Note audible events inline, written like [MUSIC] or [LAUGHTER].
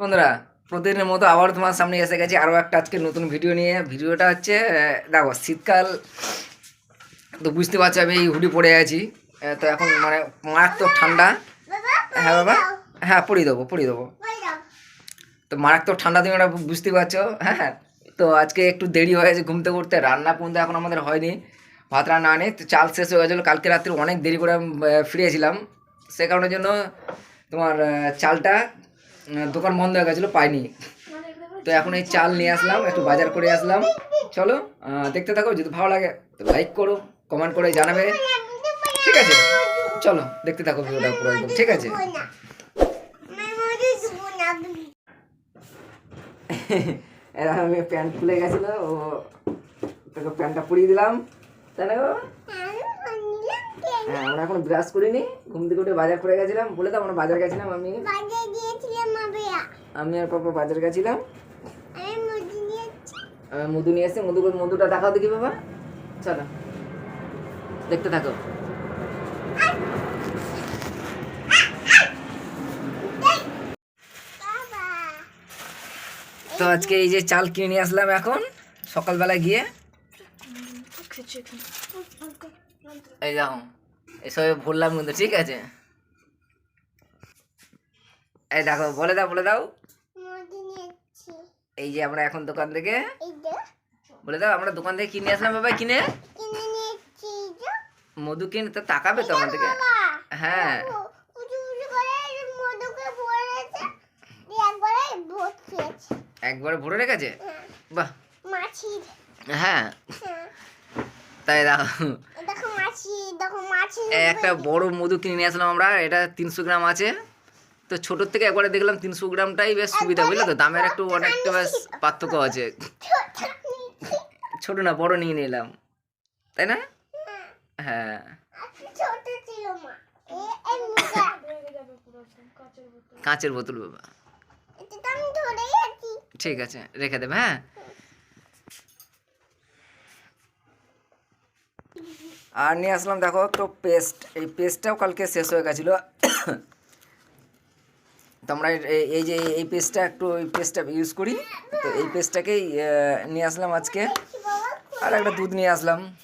বন্ধুরা, প্রতিদিনের মতো আবার তোমার সামনে এসে গেছি আরও একটা আজকে নতুন ভিডিও নিয়ে। ভিডিওটা হচ্ছে দেখো, শীতকাল, তো বুঝতে পারছ আমি এই হুডি পরে আছি। তো এখন মানে মারাত্মক ঠান্ডা। হ্যাঁ বাবা? হ্যাঁ পরিয়ে দেবো পরিয়ে দেবো। তো মারাত্মক ঠান্ডা তুমি ওটা বুঝতে পারছ হ্যাঁ তো আজকে একটু দেরি হয়েছে ঘুমতে করতে রান্না পর্যন্ত এখন আমাদের হয়নি, ভাত রান্না হয়নি। তো চাল শেষ হয়ে গেছিল, কালকে রাত্রে অনেক দেরি করে ফিরেছিলাম সে কারণের জন্য তোমার চালটা দোকান বন্ধ হয়ে গেছিল, পাইনি। তো এখন এই চাল নিয়ে আসলাম, একটু বাজার করে আসলাম। চলো দেখতে থাকো, যদি ভালো লাগে, তো লাইক করো কমেন্ট করে জানাবে। ঠিক আছে? চলো, দেখতে থাকো ভিডিওটা পুরো একদম, ঠিক আছে? [LAUGHS] আমি প্যান্ট খুলে গেছিল, ও তোকে প্যান্টটা পরিয়ে দিলাম। তাই না হ্যাঁ আমরা এখন ব্রাশ করিনি, ঘুম থেকে উঠে বাজার করে গেছিলাম। বলে তো আমরা বাজার গেছিলাম আমি। আমি আর পাপা বাজার গেছিলাম আমি মধু নিয়ে এসেছি মধু মধুটা দেখাও দেখি বাবা চলো দেখতে থাকো তো আজকে এই যে চাল কিনে নিয়ে আসলাম এখন সকালবেলা গিয়ে এই দেখো এসবে বললাম কিন্তু ঠিক আছে এই দেখো বলে দাও বলে দাও। এই যে আমরা এখন দোকান থেকে বলে দাও আমরা দোকান থেকে কিনে আসলাম বাবা কিনে। মধু কিনে তো তাকাবে তো আমার থেকে হ্যাঁ। একবার ভরে রেখেছে? বাহ। হ্যাঁ। তাই দেখো একটা বড় মধু কিনে নিয়ে আসলাম আমরা এটা তিনশো গ্রাম আছে। তো ছোটোর থেকে একবারে দেখলাম তিনশো গ্রামটাই বেশ সুবিধা, বুঝলে তো? দামের একটু অনেকটা বেশ পার্থক্য আছে। ছোট না, বড় নিয়ে নিলাম। তাই না? হ্যাঁ। কাঁচের বোতল, বাবা। ঠিক আছে, রেখে দেবে হ্যাঁ? আর নিয়ে আসলাম, দেখো, তো পেস্ট। এই পেস্টটাও কালকে শেষ হয়ে গেছিল। তো আমরা এই- যে এই পেস্টটা একটু এই পেস্টটা ইউজ করি। তো এই পেস্টটাকেই নিয়ে আসলাম আজকে। আর একটা দুধ নিয়ে আসলাম।